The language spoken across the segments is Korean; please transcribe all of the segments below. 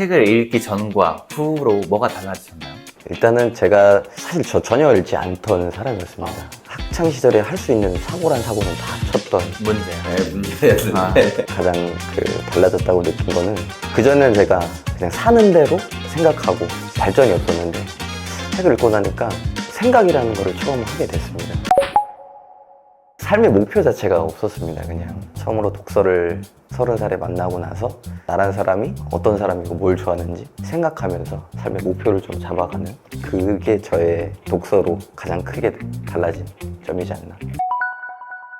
책을 읽기 전과 후로 뭐가 달라지셨나요? 일단은 제가 사실 저 전혀 읽지 않던 사람이었습니다. 학창 시절에 할 수 있는 사고란 사고는 다 쳤던 문제. 네, 문제였는데. 아. 가장 그 달라졌다고 느낀 거는 그전에는 제가 그냥 사는 대로 생각하고 발전이 없었는데 책을 읽고 나니까 생각이라는 거를 처음 하게 됐습니다. 삶의 목표 자체가 없었습니다. 그냥 처음으로 독서를 서른 살에 만나고 나서 나란 사람이 어떤 사람이고 뭘 좋아하는지 생각하면서 삶의 목표를 좀 잡아가는 그게 저의 독서로 가장 크게 달라진 점이지 않나.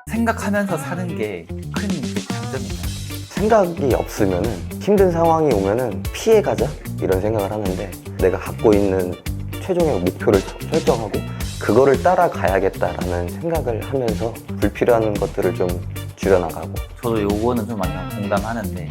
생각하면서 사는 게 큰 장점이잖아요. 생각이 없으면은 힘든 상황이 오면은 피해가자 이런 생각을 하는데 내가 갖고 있는 최종의 목표를 설정하고 그거를 따라가야겠다라는 생각을 하면서 불필요한 것들을 좀 줄여나가고 저도 요거는 좀 많이 공감하는데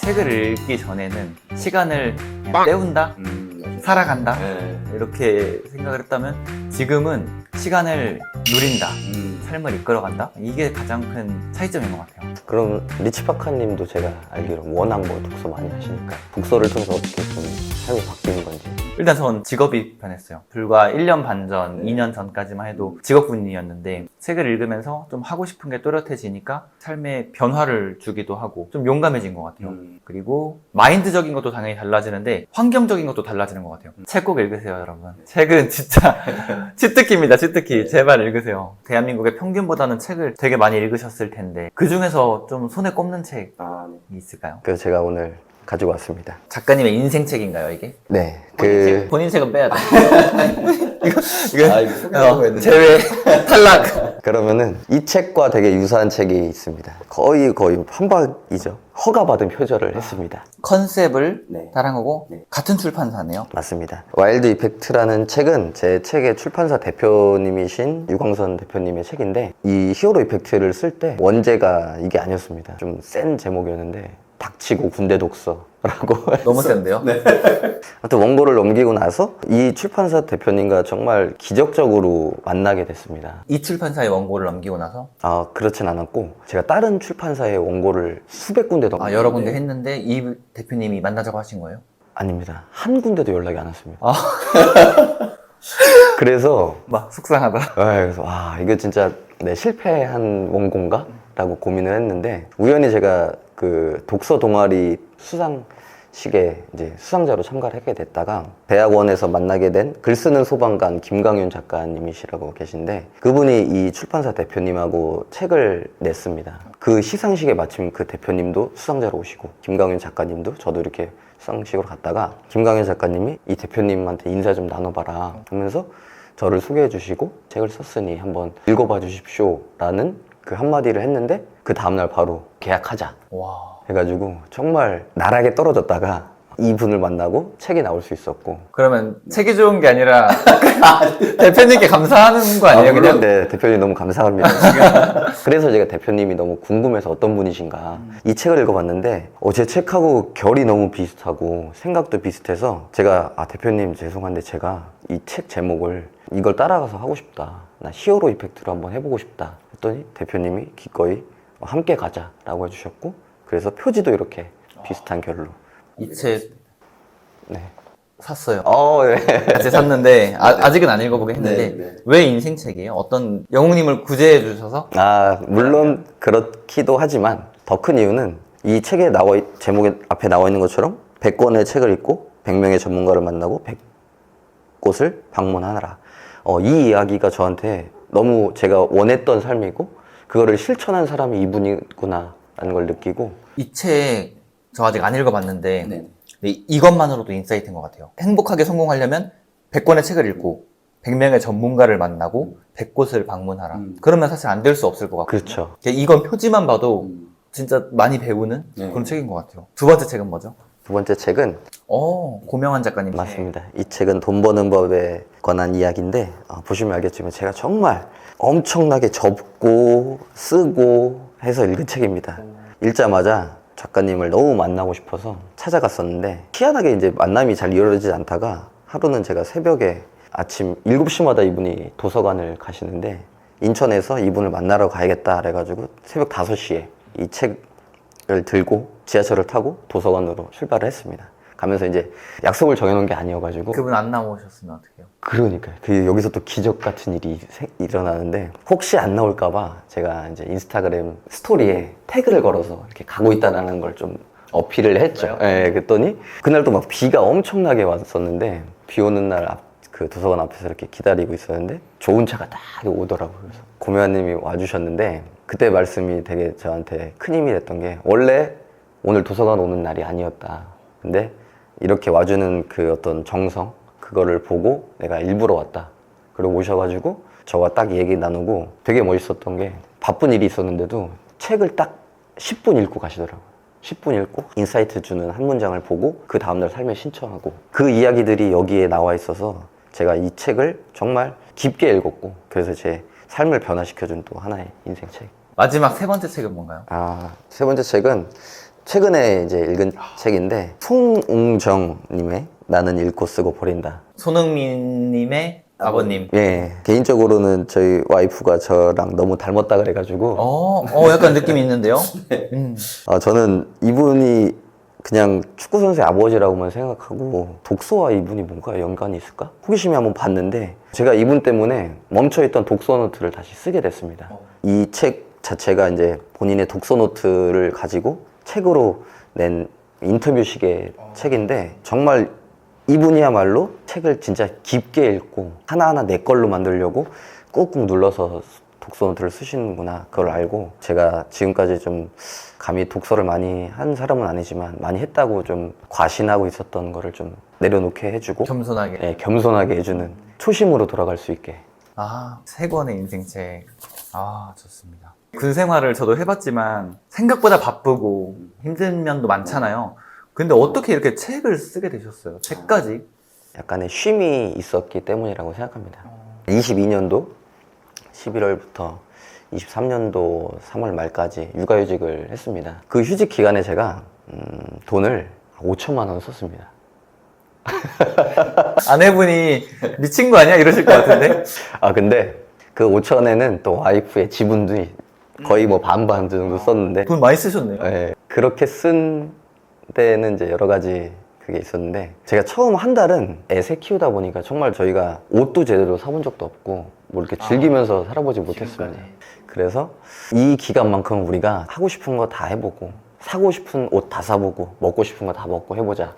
책을 읽기 전에는 시간을 그냥 때운다? 음. 살아간다? 네. 이렇게 생각을 했다면 지금은 시간을 누린다. 음. 삶을 이끌어간다? 이게 가장 큰 차이점인 것 같아요. 그럼 리치파카님도 제가 알기로 워낙 뭐 독서 많이 하시니까 독서를 통해서 어떻게 좀 삶이 바뀌는 건지 일단 전 직업이 변했어요. 불과 1년 반 전, 2년 전까지만 해도 직업군인이었는데 책을 읽으면서 좀 하고 싶은 게 또렷해지니까 삶에 변화를 주기도 하고 좀 용감해진 것 같아요. 음. 그리고 마인드적인 것도 당연히 달라지는데 환경적인 것도 달라지는 것 같아요. 책 꼭 읽으세요, 여러분. 책은 진짜 치트키입니다, 치트키. 제발 읽으세요. 대한민국의 평균보다는 책을 되게 많이 읽으셨을 텐데 그 중에서 좀 손에 꼽는 책이 아, 네. 있을까요? 그래서 제가 오늘 가지고 왔습니다. 작가님의 인생 책인가요, 이게? 네, 본인, 책, 그 본인 책은 빼야 돼. 이거 이거 아, 이거 어. 제외 탈락. 그러면은 이 책과 되게 유사한 책이 있습니다. 거의 거의 판박이죠. 허가받은 표절을 했습니다. 컨셉을 네. 따른 거고 네. 같은 출판사네요. 맞습니다. 와일드 이펙트라는 책은 제 책의 출판사 대표님이신 유광선 대표님의 책인데 이 히어로 이펙트를 쓸 때 원제가 이게 아니었습니다. 좀 센 제목이었는데 닥치고 군대 독서 라고 너무 센데요? 네. 하여튼 원고를 넘기고 나서 이 출판사 대표님과 정말 기적적으로 만나게 됐습니다. 이 출판사의 원고를 넘기고 나서 아 그렇진 않았고 제가 다른 출판사의 원고를 수백 군데 더아 여러 군데 했는데 이 대표님이 만나자고 하신 거예요? 아닙니다. 한 군데도 연락이 안 왔습니다. 아. 그래서 막 속상하다. 아, 그래서 와 이거 진짜 내 실패한 원고인가? 라고 고민을 했는데 우연히 제가 그 독서 동아리 수상식에 이제 수상자로 참가를 하게 됐다가 대학원에서 만나게 된 글쓰는 소방관 김강윤 작가님이시라고 계신데 그분이 이 출판사 대표님하고 책을 냈습니다. 그 시상식에 마침 그 대표님도 수상자로 오시고 김강윤 작가님도 저도 이렇게 수상식으로 갔다가 김강윤 작가님이 이 대표님한테 인사 좀 나눠봐라 하면서 저를 소개해 주시고 책을 썼으니 한번 읽어봐 주십시오 라는 그 한마디를 했는데 그 다음날 바로 계약하자. 와. 해가지고 정말 나락에 떨어졌다가 이 분을 만나고 책이 나올 수 있었고. 그러면 책이 좋은 게 아니라 대표님께 감사하는 거 아니에요? 그냥? 네 대표님 너무 감사합니다. 그래서 제가 대표님이 너무 궁금해서 어떤 분이신가. 이 책을 읽어봤는데 어, 제 책하고 결이 너무 비슷하고 생각도 비슷해서 제가 아 대표님 죄송한데 제가 이 책 제목을 이걸 따라가서 하고 싶다. 나 히어로 이펙트로 한번 해보고 싶다 했더니 대표님이 기꺼이 어, 함께 가자라고 해주셨고 그래서 표지도 이렇게 비슷한 결로 이 책 네. 샀어요. 어, 네. 같이 샀는데 아, 직은안 읽어보긴 했는데 네, 네. 왜 인생 책이에요? 어떤 영웅님을 구제해 주셔서 아, 물론 그렇기도 하지만 더 큰 이유는 이 책에 나와, 있- 제목에 앞에 나와 있는 것처럼 100권의 책을 읽고 100명의 전문가를 만나고 100곳을 방문하라. 어, 이 이야기가 저한테 너무 제가 원했던 삶이고, 그거를 실천한 사람이 이분이구나 라는 걸 느끼고, 이 책 저 아직 안 읽어봤는데 네. 근데 이것만으로도 인사이트인 것 같아요. 행복하게 성공하려면 100권의 책을 읽고 100명의 전문가를 만나고 100곳을 방문하라. 음. 그러면 사실 안 될 수 없을 것 같고 그렇죠. 이건 표지만 봐도 음. 진짜 많이 배우는 네. 그런 책인 것 같아요. 두 번째 책은 뭐죠? 두 번째 책은 어, 고명한 작가님. 맞습니다. 이 책은 돈 버는 법에 관한 이야기인데 어, 보시면 알겠지만 제가 정말 엄청나게 접고 쓰고 해서 읽은 책입니다. 읽자마자 작가님을 너무 만나고 싶어서 찾아갔었는데 희한하게 이제 만남이 잘 이루어지지 않다가 하루는 제가 새벽에 아침 7시마다 이분이 도서관을 가시는데 인천에서 이분을 만나러 가야겠다 그래가지고 새벽 5시에 이 책을 들고 지하철을 타고 도서관으로 출발을 했습니다. 가면서 이제 약속을 정해놓은 게 아니어가지고 그분 안 나오셨으면 어떡해요? 그러니까요. 그 여기서 또 기적 같은 일이 생- 일어나는데 혹시 안 나올까봐 제가 이제 인스타그램 스토리에 태그를 걸어서 이렇게 가고 있다는 걸 좀 어필을 했죠. 예, 그랬더니 그날 또 막 비가 엄청나게 왔었는데 비 오는 날 앞, 그 도서관 앞에서 이렇게 기다리고 있었는데 좋은 차가 딱 오더라고요. 그래서 고묘한님이 와주셨는데 그때 말씀이 되게 저한테 큰 힘이 됐던 게 원래 오늘 도서관 오는 날이 아니었다. 근데 이렇게 와주는 그 어떤 정성 그거를 보고 내가 일부러 왔다. 그리고 오셔가지고 저와 딱 얘기 나누고 되게 멋있었던 게 바쁜 일이 있었는데도 책을 딱 10분 읽고 가시더라고요. 10분 읽고 인사이트 주는 한 문장을 보고 그 다음날 삶에 신청하고 그 이야기들이 여기에 나와 있어서 제가 이 책을 정말 깊게 읽었고 그래서 제 삶을 변화시켜준 또 하나의 인생 책. 마지막 세 번째 책은 뭔가요? 아, 세 번째 책은 최근에 이제 읽은 책인데 송웅정님의 나는 읽고 쓰고 버린다. 손흥민님의 아버님. 예, 개인적으로는 저희 와이프가 저랑 너무 닮았다 그래가지고 어, 어, 약간 느낌이 있는데요? 음. 아, 저는 이분이 그냥 축구 선수의 아버지라고만 생각하고 독서와 이분이 뭔가 연관이 있을까? 호기심이 한번 봤는데 제가 이분 때문에 멈춰있던 독서 노트를 다시 쓰게 됐습니다. 이 책 자체가 이제 본인의 독서 노트를 가지고 책으로 낸 인터뷰식의 책인데 정말 이분이야말로 책을 진짜 깊게 읽고 하나하나 내 걸로 만들려고 꾹꾹 눌러서 독서 노트를 쓰시는구나 그걸 알고 제가 지금까지 좀 감히 독서를 많이 한 사람은 아니지만 많이 했다고 좀 과신하고 있었던 거를 좀 내려놓게 해주고 겸손하게. 예, 겸손하게 해주는 초심으로 돌아갈 수 있게 아, 세 권의 인생책. 아, 좋습니다. 군 생활을 저도 해봤지만 생각보다 바쁘고 힘든 면도 많잖아요. 근데 어떻게 이렇게 책을 쓰게 되셨어요? 책까지? 약간의 쉼이 있었기 때문이라고 생각합니다. 22년도 11월부터 23년도 3월 말까지 육아휴직을 했습니다. 그 휴직 기간에 제가 음, 돈을 5천만 원 썼습니다. 아내분이 미친 거 아니야? 이러실 것 같은데? 아 근데 그 5천에는 또 와이프의 지분도 거의 뭐 반반 정도 썼는데 돈 많이 쓰셨네요. 예, 그렇게 쓴 때는 이제 여러 가지 그게 있었는데 제가 처음 한 달은 애새 키우다 보니까 정말 저희가 옷도 제대로 사본 적도 없고 뭐 이렇게 즐기면서 살아보지 못했습니다. 그래서 이 기간만큼 우리가 하고 싶은 거 다 해보고 사고 싶은 옷 다 사보고 먹고 싶은 거 다 먹고 해보자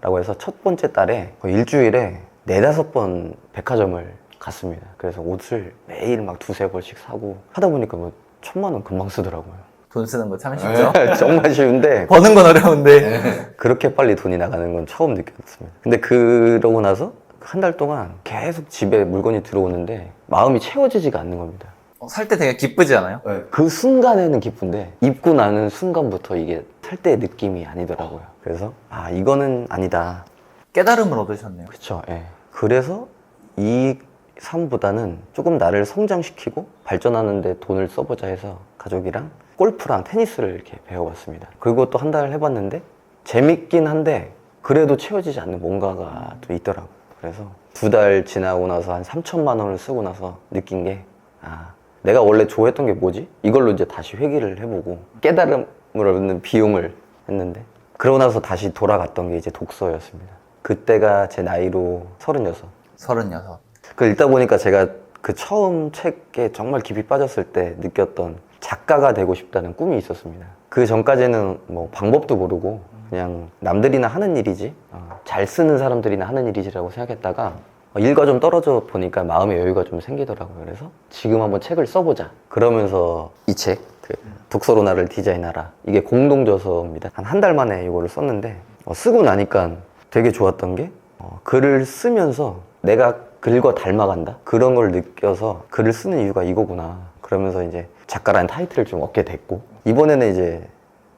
라고 해서 첫 번째 달에 거의 일주일에 네다섯 번 백화점을 갔습니다. 그래서 옷을 매일 막 두세 벌씩 사고 하다 보니까 뭐 천만 원 금방 쓰더라고요. 돈 쓰는 거 참 쉽죠? 정말 쉬운데 버는 건 어려운데. 그렇게 빨리 돈이 나가는 건 처음 느꼈습니다. 근데 그러고 나서 한 달 동안 계속 집에 물건이 들어오는데 마음이 채워지지가 않는 겁니다. 어, 살때 되게 기쁘지 않아요? 그 순간에는 기쁜데 입고 나는 순간부터 이게 살 때의 느낌이 아니더라고요. 그래서 아 이거는 아니다. 깨달음을 얻으셨네요. 그쵸. 예. 그래서 이 삶보다는 조금 나를 성장시키고 발전하는데 돈을 써보자 해서 가족이랑 골프랑 테니스를 이렇게 배워봤습니다. 그리고 또 한달 해봤는데 재밌긴 한데 그래도 채워지지 않는 뭔가가 또 있더라고요. 그래서 두 달 지나고 나서 한 3천만 원을 쓰고 나서 느낀 게 아, 내가 원래 좋아했던 게 뭐지? 이걸로 이제 다시 회귀를 해보고 깨달음을 얻는 비용을 했는데 그러고 나서 다시 돌아갔던 게 이제 독서였습니다. 그때가 제 나이로 36. 서른여섯. 그 읽다 보니까 제가 그 처음 책에 정말 깊이 빠졌을 때 느꼈던 작가가 되고 싶다는 꿈이 있었습니다. 그 전까지는 뭐 방법도 모르고 그냥 남들이나 하는 일이지 어, 잘 쓰는 사람들이나 하는 일이지라고 생각했다가 어, 일과 좀 떨어져 보니까 마음의 여유가 좀 생기더라고요. 그래서 지금 한번 책을 써보자. 그러면서 이 책, 그 독서로 나를 디자인하라. 이게 공동저서입니다. 한 한 달 만에 이거를 썼는데 어, 쓰고 나니까 되게 좋았던 게 어, 글을 쓰면서 내가 글과 닮아간다? 그런 걸 느껴서 글을 쓰는 이유가 이거구나. 그러면서 이제 작가라는 타이틀을 좀 얻게 됐고 이번에는 이제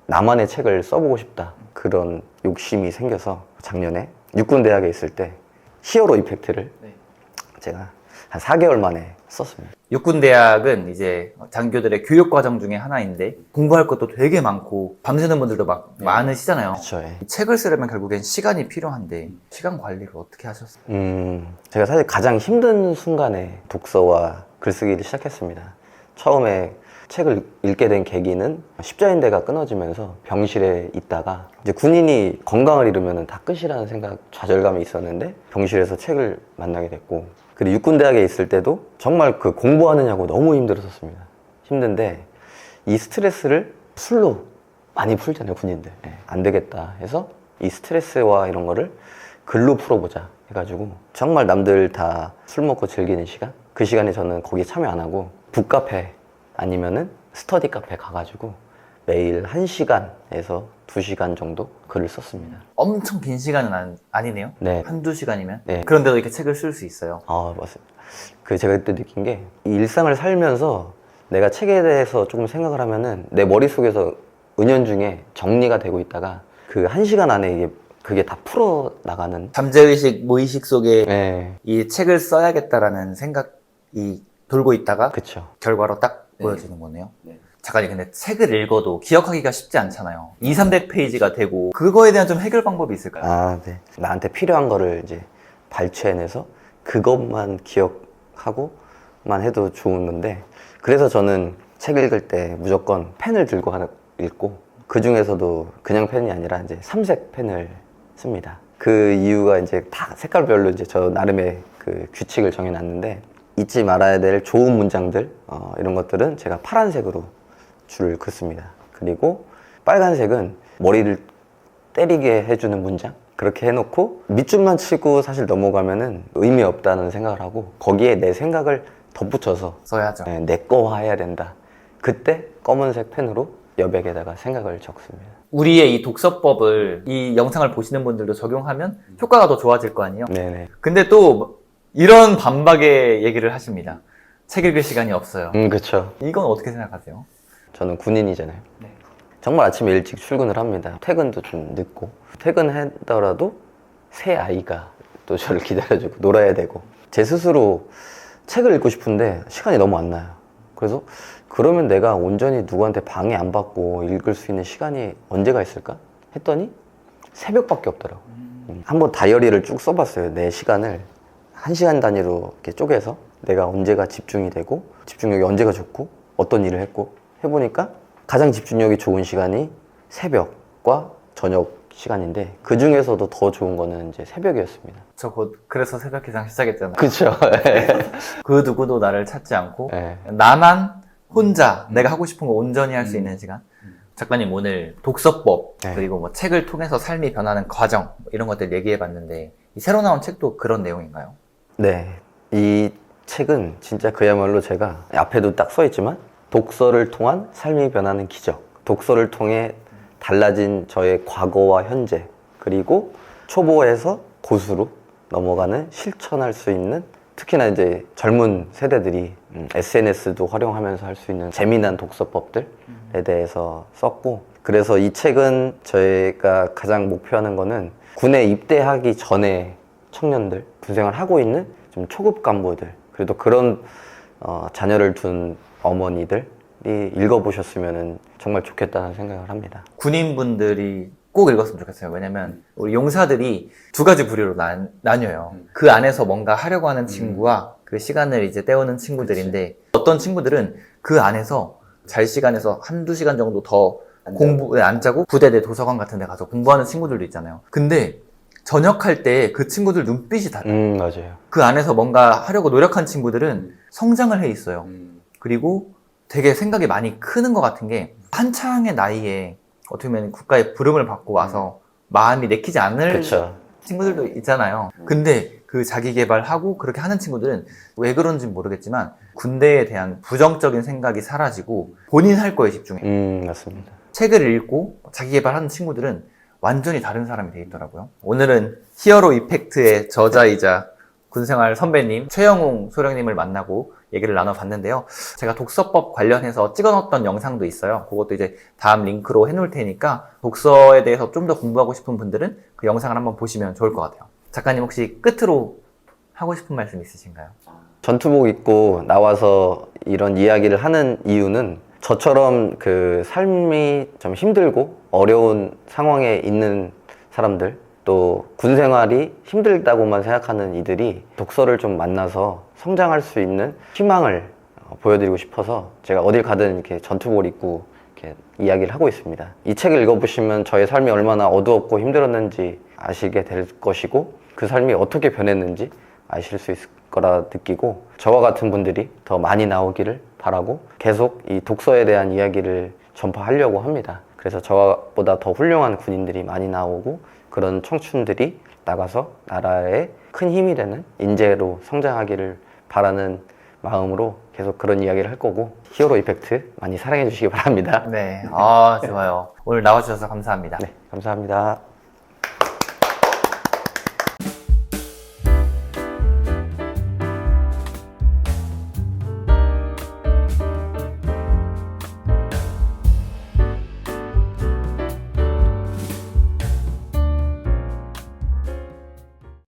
나만의 책을 써보고 싶다. 그런 욕심이 생겨서 작년에 육군대학에 있을 때 히어로 이펙트를 네. 제가 한 4개월 만에 썼습니다. 육군대학은 이제 장교들의 교육 과정 중에 하나인데 공부할 것도 되게 많고 밤새는 분들도 막 많으시잖아요. 그렇죠. 예. 이 책을 쓰려면 결국엔 시간이 필요한데 시간 관리를 어떻게 하셨어요? 음, 제가 사실 가장 힘든 순간에 독서와 글쓰기를 시작했습니다. 처음에 책을 읽게 된 계기는 십자인대가 끊어지면서 병실에 있다가 이제 군인이 건강을 잃으면 다 끝이라는 생각, 좌절감이 있었는데 병실에서 책을 만나게 됐고 그리고 육군대학에 있을 때도 정말 그 공부하느냐고 너무 힘들었었습니다. 힘든데 이 스트레스를 술로 많이 풀잖아요, 군인들. 예, 안 되겠다 해서 이 스트레스와 이런 거를 글로 풀어보자 해가지고 정말 남들 다 술 먹고 즐기는 시간? 그 시간에 저는 거기에 참여 안 하고 북카페 아니면은 스터디 카페 가가지고 매일 1시간에서 2시간 정도 글을 썼습니다. 엄청 긴 시간은 안, 아니 네요. 네. 한두 시간이면. 네. 그런데도 이렇게 책을 쓸 수 있어요. 아, 맞습니다. 그 제가 그때 느낀 게 이 일상을 살면서 내가 책에 대해서 조금 생각을 하면은 내 머릿속에서 은연중에 정리가 되고 있다가 그한 시간 안에 이게 그게 다 풀어 나가는 잠재의식, 무의식 속에 네. 이 책을 써야겠다라는 생각이 돌고 있다가 그쵸. 결과로 딱 네. 보여지는 거네요. 네. 작가님 근데 책을 읽어도 기억하기가 쉽지 않잖아요. 2, 300페이지가 되고 그거에 대한 좀 해결 방법이 있을까요? 아, 네. 나한테 필요한 거를 이제 발췌해내서 그것만 기억하고만 해도 좋은 건데 그래서 저는 책 읽을 때 무조건 펜을 들고 하나 읽고 그 중에서도 그냥 펜이 아니라 이제 삼색 펜을 씁니다. 그 이유가 이제 다 색깔별로 이제 저 나름의 그 규칙을 정해놨는데 잊지 말아야 될 좋은 문장들 어, 이런 것들은 제가 파란색으로 줄을 긋습니다. 그리고 빨간색은 머리를 때리게 해주는 문장 그렇게 해놓고 밑줄만 치고 사실 넘어가면은 의미 없다는 생각을 하고 거기에 내 생각을 덧붙여서 써야죠. 네, 내 거화해야 된다. 그때 검은색 펜으로 여백에다가 생각을 적습니다. 우리의 이 독서법을 이 영상을 보시는 분들도 적용하면 효과가 더 좋아질 거 아니에요? 네네. 근데 또 이런 반박의 얘기를 하십니다. 책 읽을 시간이 없어요. 음, 그쵸. 이건 어떻게 생각하세요? 저는 군인이잖아요. 네. 정말 아침에 일찍 출근을 합니다. 퇴근도 좀 늦고. 퇴근하더라도 새 아이가 또 저를 기다려주고 놀아야 되고. 제 스스로 책을 읽고 싶은데 시간이 너무 안 나요. 그래서 그러면 내가 온전히 누구한테 방해 안 받고 읽을 수 있는 시간이 언제가 있을까? 했더니 새벽밖에 없더라고. 음. 한번 다이어리를 쭉 써봤어요. 내 시간을 한 시간 단위로 이렇게 쪼개서 내가 언제가 집중이 되고 집중력이 언제가 좋고 어떤 일을 했고 해보니까 가장 집중력이 좋은 시간이 새벽과 저녁 시간인데 그 중에서도 더 좋은 거는 이제 새벽이었습니다. 저곧 그래서 새벽 기상 시작했잖아요. 그렇죠. 그 누구도 나를 찾지 않고 네. 나만 혼자 내가 하고 싶은 거 온전히 할수 있는 시간. 작가님 오늘 독서법 네. 그리고 뭐 책을 통해서 삶이 변하는 과정 뭐 이런 것들 얘기해 봤는데 이 새로 나온 책도 그런 내용인가요? 네. 이 책은 진짜 그야말로 제가 앞에도 딱 써 있지만 독서를 통한 삶이 변하는 기적. 독서를 통해 달라진 저의 과거와 현재 그리고 초보에서 고수로 넘어가는 실천할 수 있는 특히나 이제 젊은 세대들이 음, SNS도 활용하면서 할 수 있는 재미난 독서법들에 대해서 썼고 그래서 이 책은 저희가 가장 목표하는 거는 군에 입대하기 전에 청년들 군생활 하고 있는 좀 초급 간부들 그래도 그런 어, 자녀를 둔 어머니들이 읽어보셨으면 정말 좋겠다는 생각을 합니다. 군인분들이 꼭 읽었으면 좋겠어요. 왜냐면 우리 용사들이 두 가지 부류로 나, 나뉘어요. 그 안에서 뭔가 하려고 하는 친구와 그 시간을 이제 때우는 친구들인데 어떤 친구들은 그 안에서 잘 시간에서 한두 시간 정도 더 공부에 안 짜고 부대 내 도서관 같은 데 가서 공부하는 친구들도 있잖아요. 근데 전역할 때 그 친구들 눈빛이 달라요. 음 맞아요. 그 안에서 뭔가 하려고 노력한 친구들은 성장을 해 있어요. 그리고 되게 생각이 많이 크는 것 같은 게 한창의 나이에 어떻게 보면 국가의 부름을 받고 와서 마음이 내키지 않을 그렇죠. 친구들도 있잖아요. 근데 그 자기 개발하고 그렇게 하는 친구들은 왜 그런지 모르겠지만 군대에 대한 부정적인 생각이 사라지고 본인 할 거에 집중해. 음 맞습니다. 책을 읽고 자기 개발하는 친구들은 완전히 다른 사람이 돼 있더라고요. 오늘은 히어로 이펙트의 저자이자 군생활 선배님 최영웅 소령님을 만나고 얘기를 나눠봤는데요. 제가 독서법 관련해서 찍어놓었던 영상도 있어요. 그것도 이제 다음 링크로 해놓을 테니까 독서에 대해서 좀 더 공부하고 싶은 분들은 그 영상을 한번 보시면 좋을 것 같아요. 작가님 혹시 끝으로 하고 싶은 말씀 있으신가요? 전투복 입고 나와서 이런 이야기를 하는 이유는 저처럼 그 삶이 좀 힘들고 어려운 상황에 있는 사람들 또 군 생활이 힘들다고만 생각하는 이들이 독서를 좀 만나서 성장할 수 있는 희망을 보여드리고 싶어서 제가 어딜 가든 이렇게 전투복 입고 이렇게 이야기를 하고 있습니다. 이 책을 읽어보시면 저의 삶이 얼마나 어두웠고 힘들었는지 아시게 될 것이고 그 삶이 어떻게 변했는지 아실 수 있을 거라 느끼고 저와 같은 분들이 더 많이 나오기를 바라고 계속 이 독서에 대한 이야기를 전파하려고 합니다. 그래서 저보다 더 훌륭한 군인들이 많이 나오고 그런 청춘들이 나가서 나라에 큰 힘이 되는 인재로 성장하기를 바라는 마음으로 계속 그런 이야기를 할 거고 히어로 이펙트 많이 사랑해 주시기 바랍니다. 네. 아, 좋아요. 오늘 나와주셔서 감사합니다. 네, 감사합니다.